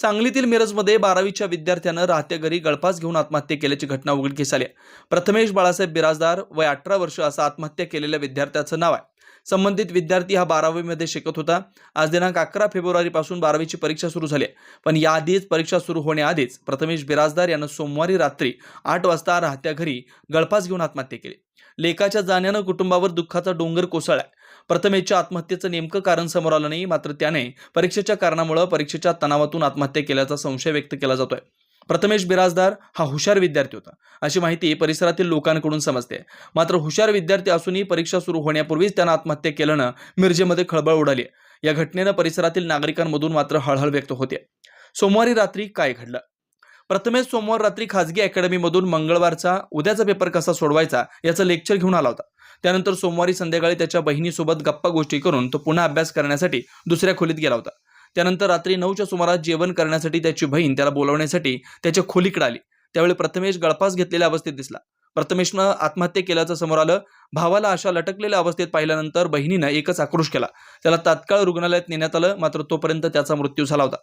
सांगलीतील मिरजमध्ये बारावीच्या विद्यार्थ्यानं राहत्या घरी गळफास घेऊन आत्महत्या केल्याची घटना उघडकीस आली आहे. प्रथमेश बाळासाहेब बिराजदार वय अठरा वर्ष असं आत्महत्या केलेल्या विद्यार्थ्याचं नाव आहे संबंधित विद्यार्थी हा बारावीमध्ये शिकत होता. आज दिनांक अकरा फेब्रुवारीपासून बारावीची परीक्षा सुरू झाली पण याआधीच परीक्षा सुरू होण्याआधीच प्रथमेश बिराजदार यानं सोमवारी रात्री आठ वाजता राहत्या घरी गळफास घेऊन आत्महत्या केली. लेखाच्या जाण्यानं कुटुंबावर दुःखाचा डोंगर कोसळला प्रथमेशच्या आत्महत्येचं नेमकं कारण समोर आलं नाही मात्र त्याने परीक्षेच्या कारणामुळे परीक्षेच्या तणावातून आत्महत्या केल्याचा संशय व्यक्त केला जातोय. प्रथमेश बिराजदार हा हुशार विद्यार्थी होता. अशी माहिती परिसरातील लोकांकडून समजते. मात्र हुशार विद्यार्थी असूनही परीक्षा सुरू होण्यापूर्वीच त्यानं आत्महत्या केल्यानं मिरजेमध्ये खळबळ उडाली. या घटनेनं परिसरातील नागरिकांमधून मात्र हळहळ व्यक्त होते. सोमवारी रात्री काय घडलं? प्रथमेश सोमवार रात्री खाजगी अकॅडमीमधून मंगळवारचा उद्याचा पेपर कसा सोडवायचा याचं लेक्चर घेऊन आला होता. त्यानंतर सोमवारी संध्याकाळी त्याच्या बहिणीसोबत गप्पा गोष्टी करून तो पुन्हा अभ्यास करण्यासाठी दुसऱ्या खोलीत गेला होता. त्यानंतर रात्री नऊच्या सुमारास जेवण करण्यासाठी त्याची बहीण त्याला बोलवण्यासाठी त्याच्या खोलीकडे आली. त्यावेळी प्रथमेश गळफास घेतलेल्या अवस्थेत दिसला. प्रथमेशनं आत्महत्या केल्याचं समोर आलं. भावाला अशा लटकलेल्या अवस्थेत पाहिल्यानंतर बहिणीनं एकच आक्रोश केला. त्याला तात्काळ रुग्णालयात नेण्यात आलं मात्र तोपर्यंत त्याचा मृत्यू झाला होता.